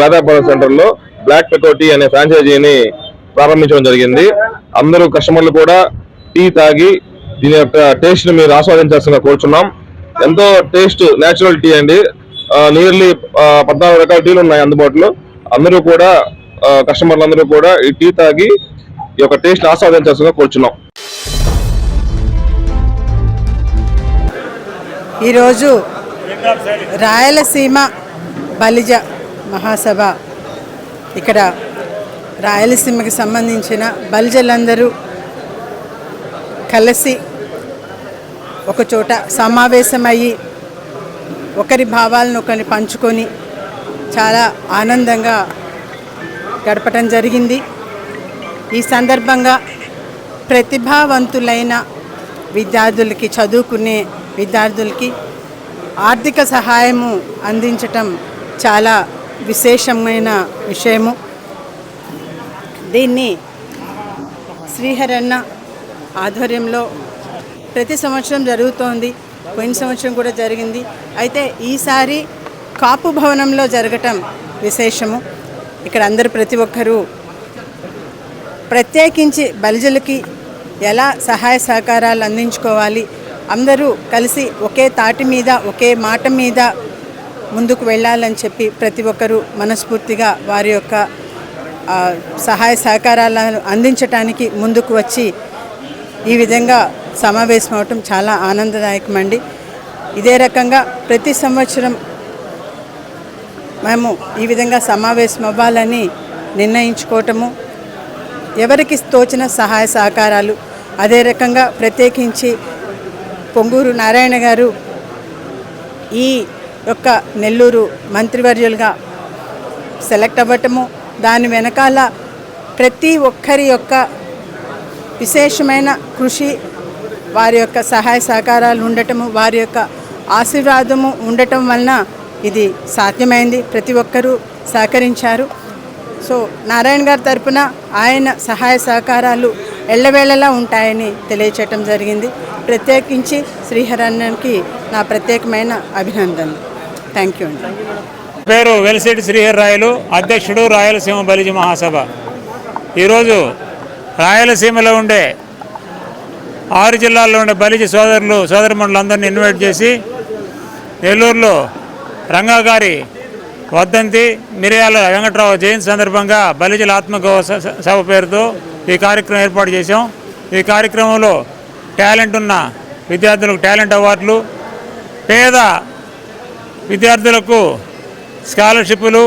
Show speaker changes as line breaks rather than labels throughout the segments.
వేదాపురం సెంటర్లో బ్లాక్ పెకోటీ అనే ఫ్రాంచైజీని ప్రారంభించడం జరిగింది. అందరూ కస్టమర్లు కూడా టీ తాగి దీని యొక్క టేస్ట్ని మీరు ఆస్వాదించాల్సిందిగా కోరుచున్నాం. ఎంతో టేస్ట్ నేచురల్ టీ అండి. నియర్లీ పద్నాలుగు రకాల టీలు ఉన్నాయి అందుబాటులో. అందరూ కూడా కస్టమర్లు అందరూ కూడా ఈ టీ తాగి ఈ యొక్క టేస్ట్ ఆస్వాదించాల్సిందిగా కోరుచున్నాం.
ఈరోజు రాయలసీమ బలిజ మహాసభ. ఇక్కడ రాయలసీమకి సంబంధించిన బలిజలందరూ కలిసి ఒకచోట సమావేశమయ్యి ఒకరి భావాలను ఒకరిని పంచుకొని చాలా ఆనందంగా గడపటం జరిగింది. ఈ సందర్భంగా ప్రతిభావంతులైన విద్యార్థులకి చదువుకునే విద్యార్థులకి ఆర్థిక సహాయము అందించటం చాలా విశేషమైన విషయము. దీన్ని శ్రీహరన్న ఆధ్వర్యంలో ప్రతి సంవత్సరం జరుగుతోంది. పోయిన సంవత్సరం కూడా జరిగింది. అయితే ఈసారి కాపు భవనంలో జరగటం విశేషము. ఇక్కడ అందరు ప్రతి ఒక్కరూ ప్రత్యేకించి బలిజలకి ఎలా సహాయ సహకారాలు అందించుకోవాలి. అందరూ కలిసి ఒకే తాటి మీద ఒకే మాట మీద ముందుకు వెళ్ళాలని చెప్పి ప్రతి ఒక్కరూ మనస్ఫూర్తిగా వారి యొక్క సహాయ సహకారాలను అందించటానికి ముందుకు వచ్చి ఈ విధంగా సమావేశం అవటం చాలా ఆనందదాయకమండి. ఇదే రకంగా ప్రతి సంవత్సరం మేము ఈ విధంగా సమావేశం అవ్వాలని నిర్ణయించుకోవటము ఎవరికి తోచిన సహాయ సహకారాలు అదే రకంగా ప్రత్యేకించి పొంగూరు నారాయణ గారు ఈ యొక్క నెల్లూరు మంత్రివర్యులుగా సెలెక్ట్ అవ్వటము దాని వెనకాల ప్రతి ఒక్కరి యొక్క విశేషమైన కృషి వారి యొక్క సహాయ సహకారాలు ఉండటము వారి యొక్క ఆశీర్వాదము ఉండటం వలన ఇది సాధ్యమైంది. ప్రతి ఒక్కరూ సహకరించారు. సో నారాయణ గారి తరపున ఆయన సహాయ సహకారాలు ఎల్లవేళలా ఉంటాయని తెలియచేయటం జరిగింది. ప్రత్యేకించి శ్రీహరన్నకి నా ప్రత్యేకమైన అభినందనలు. థ్యాంక్ యూ అండి.
పేరు వెలిశెట్టి శ్రీహర్ రాయలు అధ్యక్షుడు రాయలసీమ బలిజ మహాసభ. ఈరోజు రాయలసీమలో ఉండే ఆరు జిల్లాల్లో ఉండే బలిజ సోదరులు సోదరిమణులందరినీ ఇన్వైట్ చేసి నెల్లూరులో రంగా గారి వర్ధంతి మిరియాల వెంకట్రావు జయంతి సందర్భంగా బలిజల ఆత్మగౌరవ సభ పేరుతో ఈ కార్యక్రమం ఏర్పాటు చేశాం. ఈ కార్యక్రమంలో టాలెంట్ ఉన్న విద్యార్థులకు టాలెంట్ అవార్డులు పేద విద్యార్థులకు స్కాలర్షిప్లు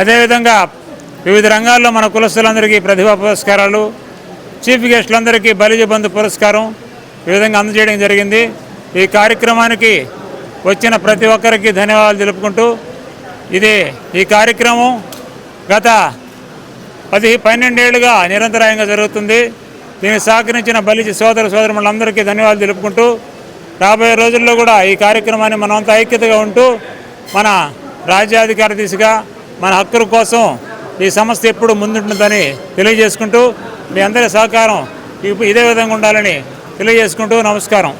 అదేవిధంగా వివిధ రంగాల్లో మన కులస్తులందరికీ ప్రతిభా పురస్కారాలు చీఫ్ గెస్టులందరికీ బలిజ బంధు పురస్కారం ఈ విధంగా అందజేయడం జరిగింది. ఈ కార్యక్రమానికి వచ్చిన ప్రతి ఒక్కరికి ధన్యవాదాలు తెలుపుకుంటూ ఇది ఈ కార్యక్రమం గత పది పన్నెండేళ్ళుగా నిరంతరాయంగా జరుగుతుంది. దీనికి సహకరించిన బలిజ సోదర సోదరులందరికీ ధన్యవాదాలు తెలుపుకుంటూ రాబోయే రోజుల్లో కూడా ఈ కార్యక్రమాన్ని మనమంతా ఐక్యతగా ఉంటూ మన రాజ్యాధికార దిశగా మన హక్కుల కోసం ఈ సంస్థ ఎప్పుడు ముందుంటుందని తెలియజేసుకుంటూ మీ అందరి సహకారం ఇదే విధంగా ఉండాలని తెలియజేసుకుంటూ నమస్కారం.